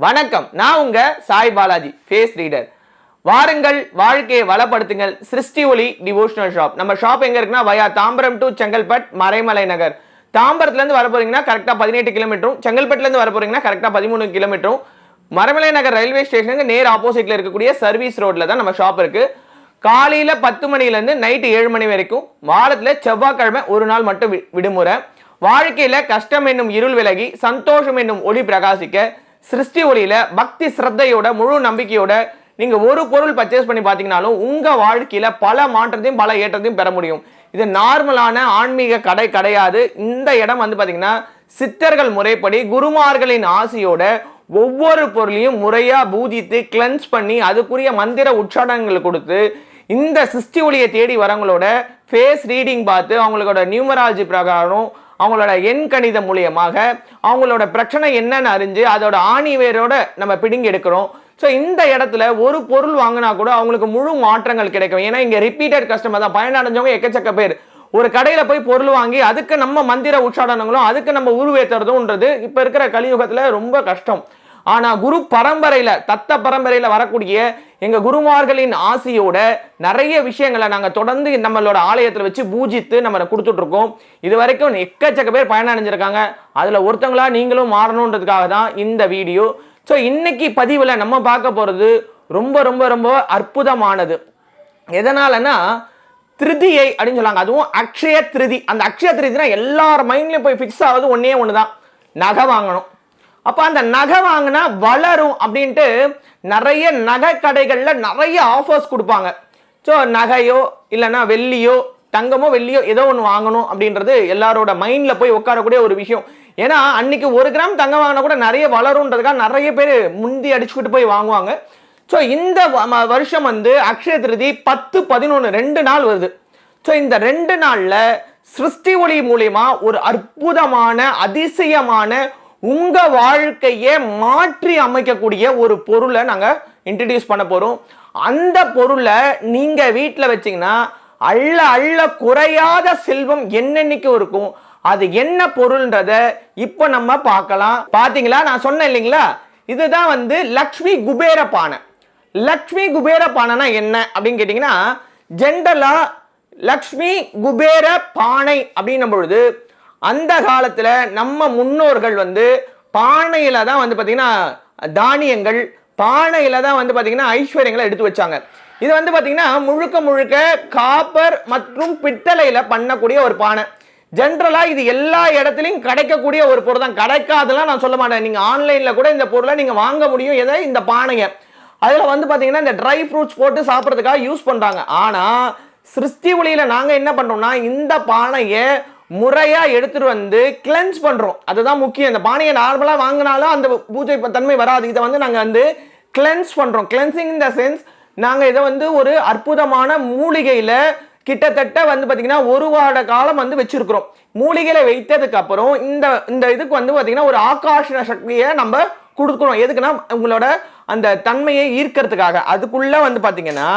வணக்கம். நான் உங்க சாய் பாலாஜி ஃபேஸ் ரீடர் வாருங்கள் வாழ்க்கையை வளப்படுத்துங்கள். சிருஷ்டி ஒளி டிவோஷனல் ஷாப் நம்ம ஷாப் எங்க இருக்குன்னா வயா தாம்பரம் டு செங்கல்பட் மறைமலை நகர். தாம்பரத்துல இருந்து வர போறீங்கன்னா கரெக்டா பதினெட்டு கிலோமீட்டரும் செங்கல்பட்டுல இருந்து வர போறீங்கன்னா கரெக்டா பதிமூணு கிலோமீட்டரும் மறைமலை நகர் ரயில்வே ஸ்டேஷனுக்கு நேர் ஆப்போசிட்ல இருக்கக்கூடிய சர்வீஸ் ரோட்ல தான் நம்ம ஷாப் இருக்கு. காலையில பத்து மணில இருந்து நைட்டு ஏழு மணி வரைக்கும். வாரத்துல செவ்வாய்க்கிழமை ஒரு நாள் மட்டும் வி- விடுமுறை. வாழ்க்கையில கஷ்டம் என்னும் இருள் விலகி சந்தோஷம் என்னும் ஒளி பிரகாசிக்க சிருஷ்டி ஒளியில பக்தி சிரத்தையோட முழு நம்பிக்கையோட நீங்க ஒரு பொருள் பர்ச்சேஸ் பண்ணி பாத்தீங்கன்னாலும் உங்க வாழ்க்கையில பல மாற்றத்தையும் பல ஏற்றத்தையும் பெற முடியும். இது நார்மலான ஆன்மீக கடை கிடையாது. இந்த இடம் வந்து பாத்தீங்கன்னா சித்தர்கள் முறைப்படி குருமார்களின் ஆசையோட ஒவ்வொரு பொருளையும் முறையா பூஜித்து கிளென்ஸ் பண்ணி அதுக்குரிய மந்திர உச்சாடனங்கள் கொடுத்து இந்த சிருஷ்டி ஒளியை தேடி வரவங்களோட ஃபேஸ் ரீடிங் பார்த்து அவங்களோட நியூமராலஜி பிரகாரம் அவங்களோட எண் கணிதம் மூலியமாக அவங்களோட பிரச்சனை என்னன்னு அறிஞ்சு அதோட ஆணி வேரோட நம்ம பிடுங்கி எடுக்கிறோம். ஸோ இந்த இடத்துல ஒரு பொருள் வாங்கினா கூட அவங்களுக்கு முழு மாற்றங்கள் கிடைக்கும். ஏன்னா இங்கே ரிப்பீட்டட் கஸ்டமர் தான். பயனடைஞ்சவங்க எக்கச்சக்க பேர். ஒரு கடையில் போய் பொருள் வாங்கி அதுக்கு நம்ம மந்திர உச்சாடனங்களும் அதுக்கு நம்ம உருவேற்றுறதும்ன்றது இப்போ இருக்கிற கலியுகத்தில் ரொம்ப கஷ்டம். ஆனால் குரு பரம்பரையில் தத்த பரம்பரையில் வரக்கூடிய எங்கள் குருமார்களின் ஆசையோட நிறைய விஷயங்களை நாங்கள் தொடர்ந்து நம்மளோட ஆலயத்தில் வச்சு பூஜித்து நம்ம கொடுத்துட்ருக்கோம். இது வரைக்கும் எக்கச்சக்க பேர் பயணம் அடைஞ்சிருக்காங்க அதுல ஒருத்தங்களா நீங்களும் மாறணுன்றதுக்காக தான் இந்த வீடியோ. ஸோ இன்னைக்கு பதிவில் நம்ம பார்க்க போகிறது ரொம்ப ரொம்ப ரொம்ப அற்புதமானது. எதனாலனா திருதியை அப்படின்னு சொல்லுவாங்க அதுவும் அக்ஷய திருதி. அந்த அக்ஷய திருதினா எல்லார் மைண்ட்லேயும் போய் ஃபிக்ஸ் ஆகுது ஒன்றே ஒன்று தான் நகை வாங்கணும். அப்போ அந்த நகை வாங்கினா வளரும் அப்படின்ட்டு நிறைய நகை கடைகளில் நிறைய ஆஃபர்ஸ் கொடுப்பாங்க. ஸோ நகையோ இல்லைன்னா வெள்ளியோ தங்கமோ வெள்ளியோ ஏதோ ஒன்று வாங்கணும் அப்படின்றது எல்லாரோட மைண்டில் போய் உட்காரக்கூடிய ஒரு விஷயம். ஏன்னா அன்னைக்கு ஒரு கிராம் தங்கம் வாங்கினா கூட நிறைய வளரும்ன்றதுக்காக நிறைய பேர் முந்தி அடிச்சுக்கிட்டு போய் வாங்குவாங்க. ஸோ இந்த வருஷம் வந்து அக்ஷய திருதி பத்து பதினொன்று ரெண்டு நாள் வருது. ஸோ இந்த ரெண்டு நாளில் சிருஷ்டி ஒளி மூலிமா ஒரு அற்புதமான அதிசயமான உங்க வாழ்க்கையை மாற்றி அமைக்கக்கூடிய ஒரு பொருளை நாங்கள் இன்ட்ரடியூஸ் பண்ண போகிறோம் அந்த பொருளை நீங்கள் வீட்டில் வச்சிங்கன்னா அள்ள அள்ள குறையாத செல்வம் என்னென்னைக்கும் இருக்கும். அது என்ன பொருள்ன்றத இப்போ நம்ம பார்க்கலாம். பார்த்தீங்களா நான் சொன்னேன் இல்லைங்களா? இதுதான் வந்து லக்ஷ்மி குபேர பானை. லக்ஷ்மி குபேர பானைனா என்ன அப்படின்னு கேட்டிங்கன்னா ஜென்ரலாக லக்ஷ்மி குபேர பானை அப்படின்னும் பொழுது அந்த காலத்தில் நம்ம முன்னோர்கள் வந்து பானையில் தான் வந்து பார்த்திங்கன்னா தானியங்கள் பானையில் தான் வந்து பார்த்திங்கன்னா ஐஸ்வர்யங்களை எடுத்து வச்சாங்க. இது வந்து பார்த்திங்கன்னா முழுக்க முழுக்க காப்பர் மற்றும் பித்தளையில் பண்ணக்கூடிய ஒரு பானை. ஜென்ரலாக இது எல்லா இடத்துலையும் கிடைக்கக்கூடிய ஒரு பொருள் தான். கிடைக்காதெல்லாம் நான் சொல்ல மாட்டேன். நீங்கள் ஆன்லைனில் கூட இந்த பொருளை நீங்கள் வாங்க முடியும். எதை? இந்த பானையை. அதில் வந்து பார்த்தீங்கன்னா இந்த ட்ரை ஃப்ரூட்ஸ் போட்டு சாப்பிட்றதுக்காக யூஸ் பண்ணுறாங்க ஆனால் சிருஷ்டி ஒளியில் நாங்கள் என்ன பண்ணுறோம்னா இந்த பானையை முறையாக எடுத்துட்டு வந்து கிளென்ஸ் பண்ணுறோம் அதுதான் முக்கியம். இந்த பானையை நார்மலாக வாங்கினாலும் அந்த பூஜை தன்மை வராது. இதை வந்து நாங்கள் வந்து கிளென்ஸ் பண்ணுறோம் கிளென்சிங் இன் த சென்ஸ் நாங்கள் இதை வந்து ஒரு அற்புதமான மூலிகையில் கிட்டத்தட்ட வந்து பார்த்திங்கன்னா ஒரு வார காலம் வந்து வச்சுருக்குறோம். மூலிகையில் வைத்ததுக்கப்புறம் இந்த இந்த இதுக்கு வந்து பார்த்திங்கன்னா ஒரு ஆகாஷ சக்தியை நம்ம கொடுக்குறோம் எதுக்குன்னா உங்களோட அந்த தன்மையை ஈர்க்கறதுக்காக. அதுக்குள்ளே வந்து பார்த்திங்கன்னா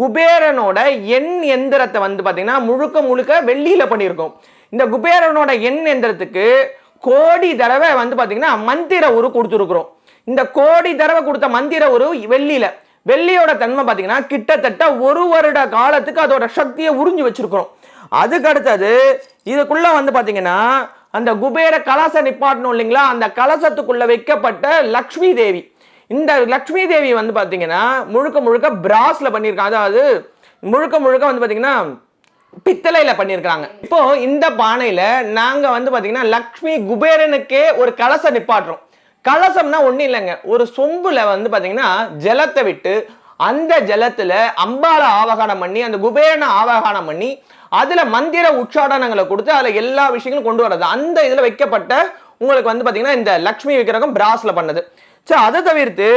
குபேரனோட எண் எந்திரத்தை வந்து பார்த்திங்கன்னா முழுக்க முழுக்க வெள்ளியில் பண்ணியிருக்கோம். இந்த குபேரனோட எண் எந்திரத்துக்கு கோடி தடவை வந்து பார்த்தீங்கன்னா மந்திர உரு கொடுத்துருக்குறோம். இந்த கோடி தடவை கொடுத்த மந்திர உரு வெள்ளியில். வெள்ளியோட தன்மை பார்த்தீங்கன்னா கிட்டத்தட்ட ஒரு வருட காலத்துக்கு அதோட சக்தியை உறிஞ்சு வச்சிருக்கிறோம். அதுக்கு அடுத்தது இதுக்குள்ளே வந்து பார்த்தீங்கன்னா அந்த குபேர கலச நிப்பாட்டணும் இல்லைங்களா? அந்த கலசத்துக்குள்ளே வைக்கப்பட்ட லக்ஷ்மி தேவி. இந்த லக்ஷ்மி தேவி வந்து பார்த்தீங்கன்னா முழுக்க முழுக்க பிராஸில் பண்ணியிருக்காங்க அதாவது முழுக்க முழுக்க வந்து பார்த்தீங்கன்னா பித்தளையில் பண்ணியிருக்காங்க இப்போ இந்த பானையில் நாங்கள் வந்து பார்த்தீங்கன்னா லக்ஷ்மி குபேரனுக்கே ஒரு கலசம் நிப்பாட்டுறோம். கலசம்னா ஒன்றும் இல்லைங்க. ஒரு சொம்புல வந்து பார்த்தீங்கன்னா ஜலத்தை விட்டு அந்த ஜலத்தில் அம்பால ஆவகானம் பண்ணி அந்த குபேரனை ஆவகானம் பண்ணி அதில் மந்திர உச்சாடனங்களை கொடுத்து அதில் எல்லா விஷயங்களும் கொண்டு வர்றது. அந்த இதில் வைக்கப்பட்ட உங்களுக்கு வந்து பார்த்தீங்கன்னா இந்த லக்ஷ்மி விக்கிரகம் பிராஸில் பண்ணது. ஸோ அதை தவிர்த்து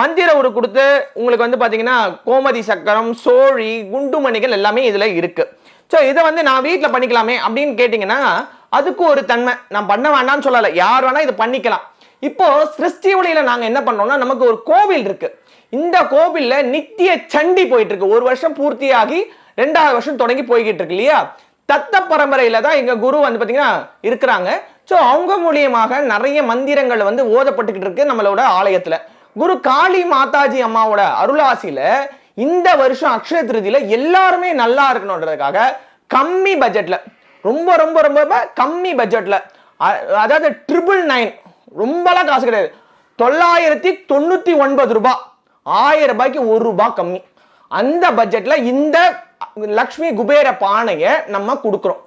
மந்திர உரு கொடுத்து உங்களுக்கு வந்து பார்த்தீங்கன்னா கோமதி சக்கரம் சோழி குண்டுமணிகள் எல்லாமே இதில் இருக்குது ஸோ இதை வந்து நான் வீட்டில் பண்ணிக்கலாமே அப்படின்னு கேட்டிங்கன்னா அதுக்கு ஒரு தன்மை. நான் பண்ண வேண்டாம்னு சொல்லலை. யார் வேணால் இது பண்ணிக்கலாம். இப்போது சிருஷ்டி உலையில் நாங்கள் என்ன பண்ணோம்னா நமக்கு ஒரு கோவில் இருக்குது இந்த கோவிலில் நித்திய சண்டி போயிட்டு இருக்கு. ஒரு வருஷம் பூர்த்தியாகி ரெண்டாவது வருஷம் தொடங்கி போய்கிட்டு இருக்கு இல்லையா? தத்த பரம்பரையில் தான் எங்கள் குரு வந்து பார்த்திங்கன்னா இருக்கிறாங்க. ஸோ அவங்க மூலியமாக நிறைய மந்திரங்கள் வந்து ஓதப்பட்டுக்கிட்டு இருக்கு நம்மளோட ஆலயத்தில். குரு காளி மாதாஜி அம்மாவோட அருளாசியில் இந்த வருஷம் அக்ஷய திருதியில எல்லாருமே நல்லா இருக்கணுன்றதுக்காக கம்மி பட்ஜெட்ல ரொம்ப ரொம்ப ரொம்ப கம்மி பட்ஜெட்ல அதாவது ட்ரிபிள் நைன் ரொம்பலாம் காசு கிடையாது. தொள்ளாயிரத்தி தொண்ணூத்தி ஒன்பது ரூபாய் ஆயிரம் ரூபாய்க்கு ஒரு ரூபாய் கம்மி. அந்த பட்ஜெட்ல இந்த லக்ஷ்மி குபேர பானையை நம்ம கொடுக்குறோம்.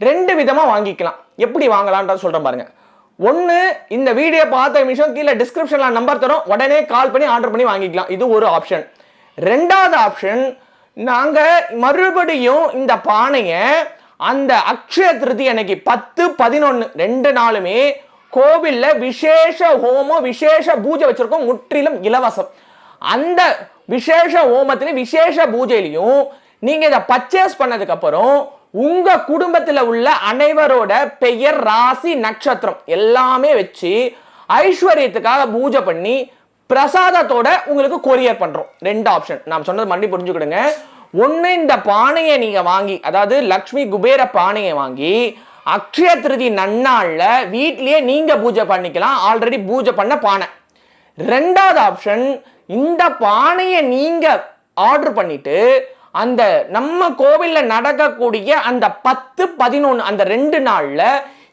ரெண்டு விதமா வாங்கிக்கலாம். எப்படி வாங்கலான்றது சொல்றேன் பாருங்க. ஒன்று இந்த வீடியோ பார்த்த நிமிஷம் கீழே டிஸ்கிரிப்ஷனில் நம்பர் தரும். உடனே கால் பண்ணி ஆர்டர் பண்ணி வாங்கிக்கலாம். இது ஒரு ஆப்ஷன் ரெண்டாவது ஆப்ஷன் நாங்கள் மறுபடியும் இந்த பானையை அந்த அக்ஷய திருதி அன்னைக்கு பத்து பதினொன்று ரெண்டு நாளுமே கோவிலில் விசேஷ ஹோமம் விசேஷ பூஜை வச்சுருக்கோம் முற்றிலும் இலவசம். அந்த விசேஷ ஹோமத்திலையும் விசேஷ பூஜையிலையும் நீங்கள் இதை பர்ச்சேஸ் பண்ணதுக்கப்புறம் உங்கள் குடும்பத்தில் உள்ள அனைவரோட பெயர் ராசி நட்சத்திரம் எல்லாமே வச்சு ஐஸ்வர்யத்துக்காக பூஜை பண்ணி பிரசாதத்தோட உங்களுக்கு கொரியர் பண்றோம். ரெண்டு ஆப்ஷன் நான் சொன்னது மறுபடியும் புரிஞ்சுக்கிடுங்க. ஒன்று இந்த பானையை நீங்க வாங்கி அதாவது லக்ஷ்மி குபேர பானையை வாங்கி அக்ஷய திருதி நன்னாள்ல வீட்லயே நீங்க பூஜை பண்ணிக்கலாம். ஆல்ரெடி பூஜை பண்ண பானை. ரெண்டாவது ஆப்ஷன் இந்த பானையை நீங்க ஆர்டர் பண்ணிட்டு அந்த நம்ம கோவில்ல நடக்கக்கூடிய அந்த பத்து பதினொன்று அந்த ரெண்டு நாள்ல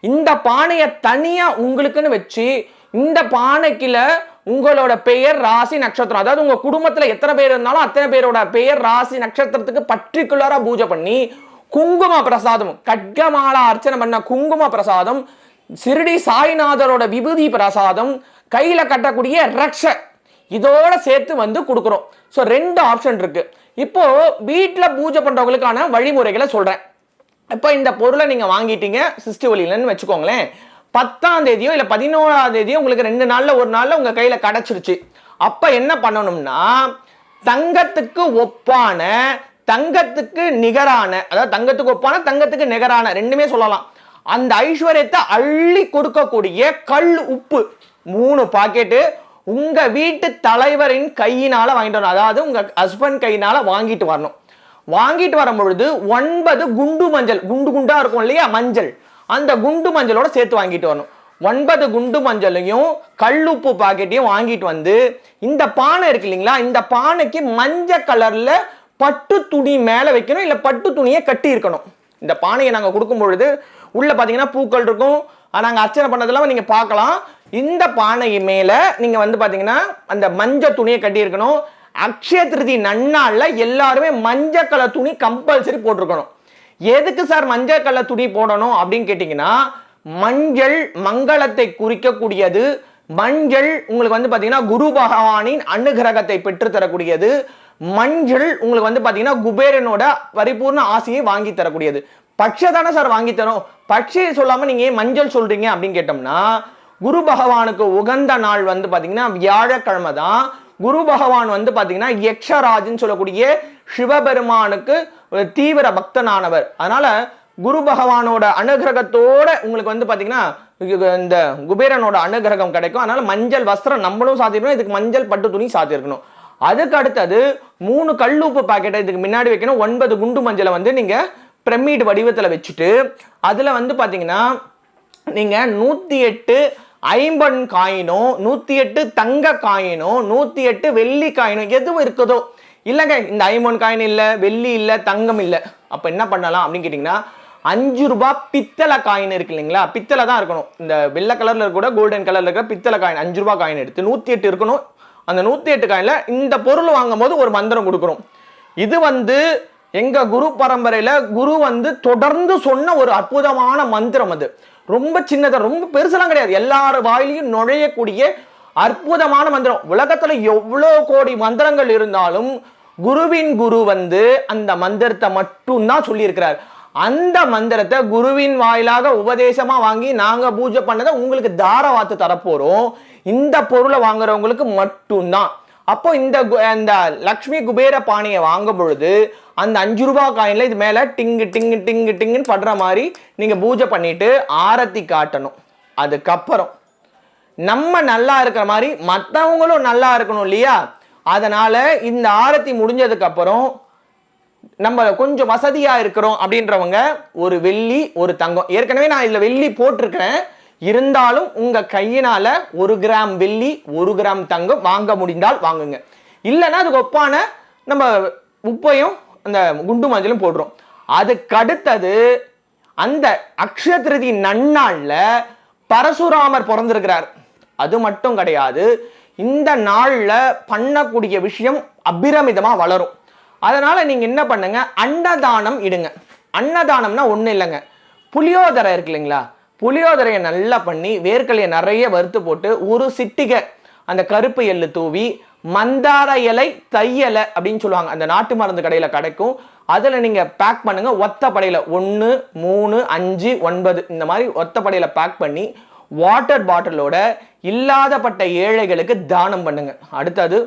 இந்த பானையை தனியா உங்களுக்குன்னு வச்சு இந்த பானைக்கில உங்களோட பெயர் ராசி நட்சத்திரம். அதாவது உங்க குடும்பத்துல எத்தனை பேர் இருந்தாலும் அத்தனை பேரோட பெயர் ராசி நட்சத்திரத்துக்கு பர்டிகுலரா பூஜை பண்ணி குங்கும பிரசாதம் கட்கமாலா அர்ச்சனை பண்ண குங்கும பிரசாதம் சிறுடி சாய்நாதரோட விபூதி பிரசாதம் கையில் கட்டக்கூடிய ரக்ஷ இதோட சேர்த்து வந்து கொடுக்குறோம். ஸோ ரெண்டு ஆப்ஷன் இருக்கு. இப்போ வீட்டில் பூஜை பண்ணுறவங்களுக்கான வழிமுறைகளை சொல்கிறேன் இப்போ இந்த பொருளை நீங்கள் வாங்கிட்டீங்க சிஸ்டி ஒலியிலன்னு வச்சுக்கோங்களேன். பத்தாம் தேதியோ இல்லை பதினோராம் தேதியோ உங்களுக்கு ரெண்டு நாளில் ஒரு நாளில் உங்கள் கையில் கிடச்சிருச்சு. அப்போ என்ன பண்ணணும்னா தங்கத்துக்கு ஒப்பான தங்கத்துக்கு நிகரான அதாவது தங்கத்துக்கு ஒப்பான தங்கத்துக்கு நிகரான ரெண்டுமே சொல்லலாம். அந்த ஐஸ்வர்யத்தை அள்ளி கொடுக்கக்கூடிய கல் உப்பு மூணு பாக்கெட்டு உங்க வீட்டு தலைவரின் கையினால வாங்கிட்டு வரணும். அதாவது உங்க ஹஸ்பண்ட் கையினால வாங்கிட்டு வரணும். வாங்கிட்டு வரும் பொழுது ஒன்பது குண்டு மஞ்சள் குண்டு குண்டா இருக்கும் இல்லையா? மஞ்சள். அந்த குண்டு மஞ்சளோட சேர்த்து வாங்கிட்டு வரணும். ஒன்பது குண்டு மஞ்சளையும் கல்லுப்பு பாக்கெட்டையும் வாங்கிட்டு வந்து இந்த பானை இருக்கு இல்லைங்களா இந்த பானைக்கு மஞ்சள் கலர்ல பட்டு துணி மேல வைக்கணும் இல்ல பட்டு துணியை கட்டி இருக்கணும். இந்த பானையை நாங்க கொடுக்கும் பொழுது உள்ள பாத்தீங்கன்னா பூக்கள் இருக்கும். நாங்கள் நாங்க அர்ச்சனை பண்ணதெல்லாம் நீங்க பார்க்கலாம். இந்த பானை மேல நீங்க வந்து பாத்தீங்கன்னா அந்த மஞ்சள் துணியை கட்டி இருக்கணும். அக்ஷய திருதி நன்னாள்ல எல்லாருமே மஞ்சள் கலர் துணி கம்பல்சரி போட்டிருக்கணும். எதுக்கு சார் மஞ்சள் கலர் துணி போடணும் அப்படின்னு கேட்டிங்கன்னா மஞ்சள் மங்களத்தை குறிக்கக்கூடியது. மஞ்சள் உங்களுக்கு வந்து பார்த்தீங்கன்னா குரு பகவானின் அனுகிரகத்தை பெற்றுத்தரக்கூடியது. மஞ்சள் உங்களுக்கு வந்து பார்த்தீங்கன்னா குபேரனோட பரிபூர்ண ஆசையை வாங்கி தரக்கூடியது. பட்சை தானே சார் வாங்கி தரும் பட்சை சொல்லாமல் நீங்கள் ஏன் மஞ்சள் சொல்கிறீங்க அப்படின்னு கேட்டோம்னா குரு பகவானுக்கு உகந்த நாள் வந்து பார்த்தீங்கன்னா வியாழக்கிழமை தான் குரு பகவான் வந்து பார்த்தீங்கன்னா யக்ஷராஜ்னு சொல்லக்கூடிய சிவபெருமானுக்கு ஒரு தீவிர பக்தனானவர். அதனால குரு பகவானோட அனுகிரகத்தோட உங்களுக்கு வந்து பார்த்தீங்கன்னா இந்த குபேரனோட அனுகிரகம் கிடைக்கும். அதனால மஞ்சள் வஸ்திரம் நம்மளும் சாத்திருக்கணும் இதுக்கு மஞ்சள் பட்டு துணி சாத்திருக்கணும். அதுக்கு அடுத்தது மூணு கல்லூப்பு பாக்கெட்டை இதுக்கு முன்னாடி வைக்கணும். ஒன்பது குண்டு மஞ்சளை வந்து நீங்க பிரமிட் வடிவத்தில் வச்சுட்டு அதில் வந்து பார்த்தீங்கன்னா நீங்கள் நூற்றி எட்டு ஐம்பன் காயினோ நூற்றி எட்டு தங்க காயினோ நூற்றி எட்டு வெள்ளி காயினும் எதுவும் இருக்குதோ இல்லைங்க இந்த ஐமோன் காயின் இல்லை வெள்ளி இல்லை தங்கம் இல்லை. அப்போ என்ன பண்ணலாம் அப்படின்னு கேட்டிங்கன்னா அஞ்சு ரூபாய் பித்தளை காயின் இருக்கு இல்லைங்களா? பித்தளை தான் இருக்கணும். இந்த வெள்ளை கலரில் கூட கோல்டன் கலரில் இருக்கிற பித்தளை காயின் அஞ்சு ரூபாய் காயின் எடுத்து நூற்றி எட்டு இருக்கணும். அந்த நூற்றி எட்டு காயினில் இந்த பொருள் வாங்கும் போது ஒரு மந்திரம் கொடுக்குறோம் இது வந்து எங்கள் குரு பரம்பரையில் குரு வந்து தொடர்ந்து சொன்ன ஒரு அற்புதமான மந்திரம் அது. ரொம்ப சின்னதாக ரொம்ப பெருசெல்லாம் கிடையாது. எல்லார் வாயிலையும் நுழையக்கூடிய அற்புதமான மந்திரம். உலகத்துல எவ்வளோ கோடி மந்திரங்கள் இருந்தாலும் குருவின் குரு வந்து அந்த மந்திரத்தை மட்டும்தான் சொல்லியிருக்கிறார். அந்த மந்திரத்தை குருவின் வாயிலாக உபதேசமா வாங்கி நாங்க பூஜை பண்ணதை உங்களுக்கு தாரவாத்து தரப்போறோம். இந்த பொருளை வாங்குறவங்களுக்கு மட்டும்தான். அப்போ இந்த கு- இந்த லக்ஷ்மி குபேர பானையை வாங்கும் பொழுது அந்த அஞ்சு ரூபா காயின்ல இது மேல டிங்கு டிங்கு டிங்கு டிங்குன்னு படுற மாதிரி நீங்க பூஜை பண்ணிட்டு ஆரத்தி காட்டணும். அதுக்கப்புறம் நம்ம நல்லா இருக்கிற மாதிரி மற்றவங்களும் நல்லா இருக்கணும் இல்லையா? அதனால இந்த ஆரத்தி முடிஞ்சதுக்கு அப்புறம் நம்ம கொஞ்சம் வசதியா இருக்கிறோம் அப்படின்றவங்க ஒரு வெள்ளி ஒரு தங்கம். ஏற்கனவே நான் இதுல வெள்ளி போட்டிருக்கிறேன். இருந்தாலும் உங்க கையினால ஒரு கிராம் வெள்ளி ஒரு கிராம் தங்கம் வாங்க முடிந்தால் வாங்குங்க. இல்லைன்னா அதுக்கு ஒப்பான நம்ம உப்பையும் அந்த குண்டு மஞ்சளும் போடுறோம். அதுக்கடுத்தது அந்த அக்ஷய திருதி நன்னாளில் பரசுராமர் பிறந்திருக்கிறார். அது மட்டும் கிடையாது இந்த நாளில் பண்ணக்கூடிய விஷயம் அபிரமிதமாக வளரும். அதனால் நீங்கள் என்ன பண்ணுங்க அன்னதானம் இடுங்க. அன்னதானம்னா ஒன்றும் இல்லைங்க. புளியோதரை இருக்கு இல்லைங்களா? புளியோதரையை நல்லா பண்ணி வேர்க்கலையை நிறைய வறுத்து போட்டு ஒரு சிட்டிகை அந்த கருப்பு எள்ளு தூவி மந்தார இலை தையலை அப்படின்னு சொல்லுவாங்க. அந்த நாட்டு மருந்து கடையில் கிடைக்கும். அதில் நீங்கள் பேக் பண்ணுங்கள் ஒத்த படையில் ஒன்று மூணு அஞ்சு ஒன்பது. இந்த மாதிரி ஒத்த படையில் பேக் பண்ணி வாட்டர் பாட்டிலோட இல்லாதப்பட்ட ஏழைகளுக்கு தானம் பண்ணுங்க. அடுத்தது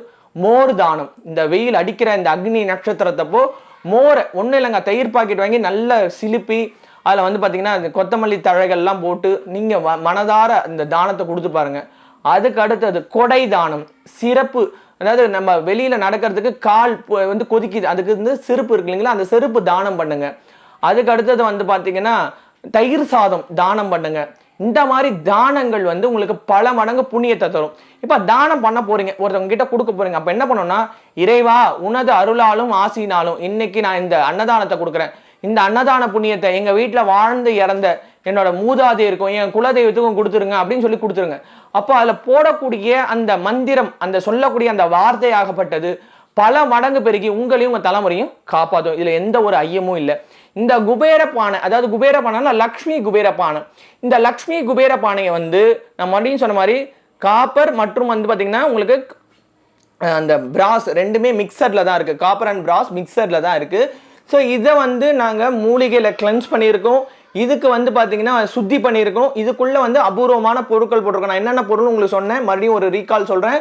மோர் தானம். இந்த வெயில் அடிக்கிற இந்த அக்னி நட்சத்திரத்தப்போ மோரை ஒன்றும் இல்லைங்க தயிர் பாக்கெட் வாங்கி நல்ல சிலுப்பி அதில் வந்து பார்த்தீங்கன்னா கொத்தமல்லி தழைகள்லாம் போட்டு நீங்கள் மனதார இந்த தானத்தை கொடுத்து பாருங்கள் அதுக்கு அடுத்தது கொடை தானம். சிறப்பு. அதாவது நம்ம வெளியில் நடக்கிறதுக்கு கால் வந்து கொதிக்குது அதுக்கு வந்து செருப்பு இருக்கு இல்லைங்களா அந்த செருப்பு தானம் பண்ணுங்கள் அதுக்கு அடுத்தது வந்து பார்த்தீங்கன்னா தயிர் சாதம் தானம் பண்ணுங்கள் இந்த மாதிரி தானங்கள் வந்து உங்களுக்கு பல மடங்கு புண்ணியத்தை தரும். இப்போ தானம் பண்ண போறீங்க ஒருத்தவங்க கிட்ட கொடுக்க போறீங்க. அப்போ என்ன பண்ணணும்னா இறைவா உனது அருளாலும் ஆசினாலும் இன்னைக்கு நான் இந்த அன்னதானத்தை கொடுக்குறேன். இந்த அன்னதான புண்ணியத்தை எங்க வீட்டில் வாழ்ந்து இறந்த என்னோட மூதாதையருக்கும் என் குலதெய்வத்துக்கும் கொடுத்துருங்க அப்படின்னு சொல்லி கொடுத்துருங்க. அப்போ அதில் போடக்கூடிய அந்த மந்திரம் அந்த சொல்லக்கூடிய அந்த வார்த்தையாகப்பட்டது பல மடங்கு பெருகி உங்களையும் உங்கள் தலைமுறையும் காப்பாற்றும் இதில் எந்த ஒரு ஐயமும் இல்லை. இந்த குபேர பானை அதாவது குபேர பானைனா லக்ஷ்மி குபேர பானை இந்த லக்ஷ்மி குபேர பானையை வந்து நான் மறுபடியும் சொன்ன மாதிரி காப்பர் மற்றும் வந்து பார்த்திங்கன்னா உங்களுக்கு அந்த பிராஸ் ரெண்டுமே மிக்சரில் தான் இருக்குது காப்பர் அண்ட் பிராஸ் மிக்சரில் தான் இருக்குது ஸோ இதை வந்து நாங்கள் மூலிகையில் கிளென்ஸ் பண்ணியிருக்கோம். இதுக்கு வந்து பார்த்தீங்கன்னா சுத்தி பண்ணியிருக்கோம். இதுக்குள்ளே வந்து அபூர்வமான பொருட்கள் போட்டிருக்கோம். நான் என்னென்ன பொருள் உங்களுக்கு சொன்னேன். மறுபடியும் ஒரு ரீகால் சொல்கிறேன்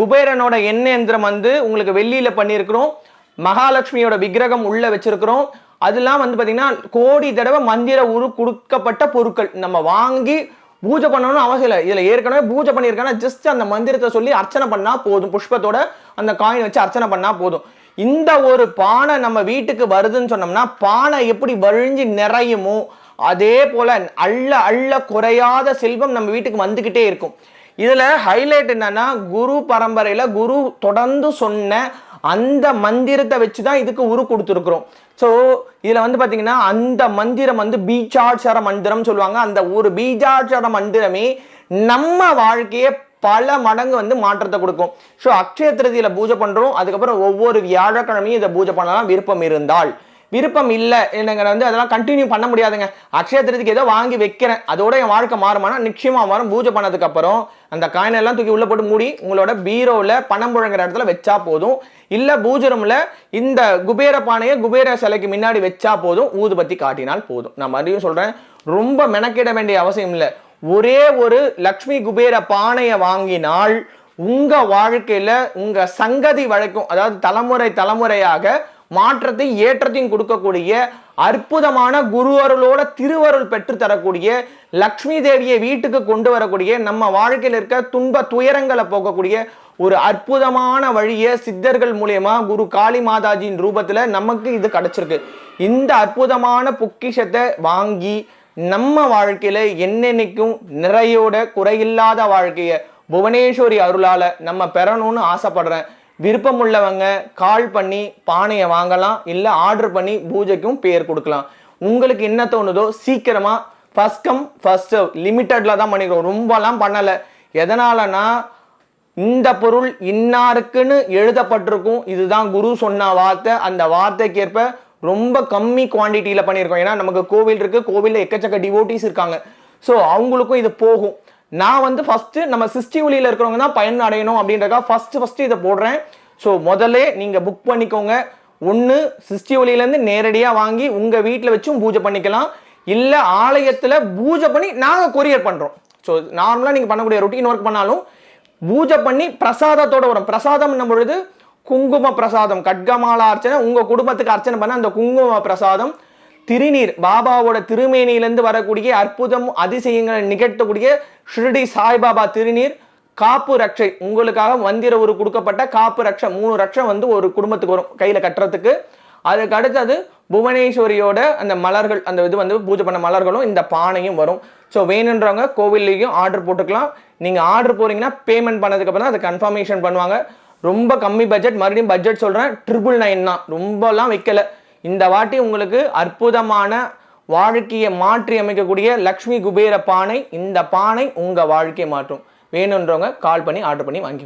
குபேரனோட எண்ணெய் எந்திரம் வந்து உங்களுக்கு வெள்ளியில் பண்ணியிருக்கிறோம். மகாலட்சுமியோட விக்கிரகம் உள்ளே வச்சுருக்கிறோம். அதெல்லாம் வந்து பார்த்தீங்கன்னா கோடி தடவை மந்திர உரு கொடுக்கப்பட்ட பொருட்கள். நம்ம வாங்கி பூஜை பண்ணணும்னு அவசியம் இல்லை. இதில் ஏற்கனவே பூஜை பண்ணியிருக்காங்கன்னா ஜஸ்ட் அந்த மந்திரத்தை சொல்லி அர்ச்சனை பண்ணால் போதும். புஷ்பத்தோட அந்த காயின் வச்சு அர்ச்சனை பண்ணால் போதும். இந்த ஒரு பானை நம்ம வீட்டுக்கு வருதுன்னு சொன்னோம்னா பானை எப்படி வழிஞ்சு நிறையுமோ அதே போல் அள்ள அள்ள குறையாத செல்வம் நம்ம வீட்டுக்கு வந்துக்கிட்டே இருக்கும். இதில் ஹைலைட் என்னன்னா குரு பரம்பரையில் குரு தொடர்ந்து சொன்ன அந்த மந்திரத்தை வச்சு தான் இதுக்கு உரு கொடுத்துருக்குறோம். ஸோ இதில் வந்து பார்த்தீங்கன்னா அந்த மந்திரம் வந்து பீஜாட்சர மந்திரம் சொல்லுவாங்க. அந்த ஒரு பீஜாட்சர மந்திரமே நம்ம வாழ்க்கையை பல மடங்கு வந்து மாற்றத்தை கொடுக்கும். ஸோ அக்ஷய திருதியில் பூஜை பண்ணுறோம் அதுக்கப்புறம் ஒவ்வொரு வியாழக்கிழமையும் இதை பூஜை பண்ணலாம். விருப்பம் இருந்தால். விருப்பம் இல்லை என்னங்கிற வந்து அதெல்லாம் கண்டினியூ பண்ண முடியாதுங்க. அக்ஷய திருதிக்கு ஏதோ வாங்கி வைக்கிறேன். அதோட என் வாழ்க்கை மாறுமானா நிச்சயமாக மாறும். பூஜை பண்ணதுக்கப்புறம் அந்த காயினெல்லாம் தூக்கி உள்ளே போட்டு மூடி உங்களோட பீரோவில் பணம் புழங்குற இடத்துல வச்சா போதும். இல்லை பூஜரமில் இந்த குபேர பானையை குபேர சிலைக்கு முன்னாடி வச்சா போதும் ஊதுபத்தி காட்டினால் போதும். நான் மறுபடியும் சொல்கிறேன் ரொம்ப மெனக்கிட வேண்டிய அவசியம் இல்லை. ஒரே ஒரு லக்ஷ்மி குபேர பானையை வாங்கினால் உங்கள் வாழ்க்கையில் உங்கள் சங்கதி வழக்கும் அதாவது தலைமுறை தலைமுறையாக மாற்றத்தை ஏற்றத்தையும் கொடுக்கக்கூடிய அற்புதமான குரு அருளோட திருவருள் பெற்று தரக்கூடிய லக்ஷ்மி தேவியை வீட்டுக்கு கொண்டு வரக்கூடிய நம்ம வாழ்க்கையில் இருக்க துன்ப துயரங்களை போக்கக்கூடிய ஒரு அற்புதமான வழியை சித்தர்கள் மூலயமா குரு காளி மாதாஜியின் ரூபத்தில் நமக்கு இது கிடைச்சிருக்கு. இந்த அற்புதமான பொக்கிஷத்தை வாங்கி நம்ம வாழ்க்கையில என்னென்னைக்கும் நிறையோட குறையில்லாத வாழ்க்கையை புவனேஸ்வரி அருளால நம்ம பெறணும்னு ஆசைப்படுறேன். விருப்பம் உள்ளவங்க கால் பண்ணி பானையை வாங்கலாம் இல்லை ஆர்டர் பண்ணி பூஜைக்கும் பேர் கொடுக்கலாம். உங்களுக்கு என்ன தோணுதோ சீக்கிரமாக ஃபஸ்ட் கம் ஃபஸ்ட் சர்வ் லிமிட்டடில் தான் பண்ணிக்கிறோம் ரொம்பலாம் பண்ணலை. எதனாலனா இந்த பொருள் இன்னாருக்குன்னு எழுதப்பட்டிருக்கும். இதுதான் குரு சொன்ன வார்த்தை. அந்த வார்த்தைக்கேற்ப ரொம்ப கம்மி குவான்டிட்டியில் பண்ணியிருக்கோம். ஏன்னா நமக்கு கோவில் இருக்குது கோவிலில் எக்கச்சக்க டிவோட்டிஸ் இருக்காங்க. ஸோ அவங்களுக்கும் இது போகும். நான் வந்து ஃபஸ்ட்டு நம்ம சிஸ்டி ஒளியில் இருக்கிறவங்க தான் பயன் அடையணும் அப்படின்றக்கா ஃபஸ்ட்டு ஃபஸ்ட்டு இதை போடுறேன். ஸோ முதல்ல நீங்கள் புக் பண்ணிக்கோங்க. ஒன்று சிஸ்டி ஒளியிலேருந்து நேரடியாக வாங்கி உங்கள் வீட்டில் வச்சும் பூஜை பண்ணிக்கலாம். இல்லை ஆலயத்தில் பூஜை பண்ணி நாங்கள் கொரியர் பண்ணுறோம் ஸோ நார்மலாக நீங்கள் பண்ணக்கூடிய ரொட்டீன் ஒர்க் பண்ணாலும் பூஜை பண்ணி பிரசாதத்தோட வரும். பிரசாதம் பொழுது குங்கும பிரசாதம் கட்கமாலா அர்ச்சனை உங்கள் குடும்பத்துக்கு அர்ச்சனை பண்ண அந்த குங்கும பிரசாதம் திருநீர் பாபாவோட திருமேனியிலேருந்து வரக்கூடிய அற்புதம் அதிசயங்களை நிகழ்த்தக்கூடிய ஷிரடி சாய்பாபா திருநீர் காப்பு ரட்சை உங்களுக்காக வந்திர ஒரு கொடுக்கப்பட்ட காப்பு ரட்சை மூணு ரட்சம் வந்து ஒரு குடும்பத்துக்கு வரும் கையில் கட்டுறதுக்கு. அதுக்கு அடுத்தது புவனேஸ்வரியோட அந்த மலர்கள் அந்த இது வந்து பூஜை பண்ண மலர்களும் இந்த பானையும் வரும். ஸோ வேணுன்றவங்க கோவில்லையும் ஆர்டர் போட்டுக்கலாம். நீங்கள் ஆர்டர் போகிறீங்கன்னா பேமெண்ட் பண்ணதுக்கப்புறம் தான் அதை கன்ஃபர்மேஷன் பண்ணுவாங்க. ரொம்ப கம்மி பட்ஜெட் மறுபடியும் பட்ஜெட் சொல்கிறேன் ட்ரிபிள் நைன் தான். ரொம்பலாம் வைக்கலை. இந்த வாட்டி உங்களுக்கு அற்புதமான வாழ்க்கையை மாற்றி அமைக்கக்கூடிய லக்ஷ்மி குபேர பானை இந்த பானை உங்கள் வாழ்க்கையை மாற்றும். வேணுன்றவங்க கால் பண்ணி ஆர்டர் பண்ணி வாங்கி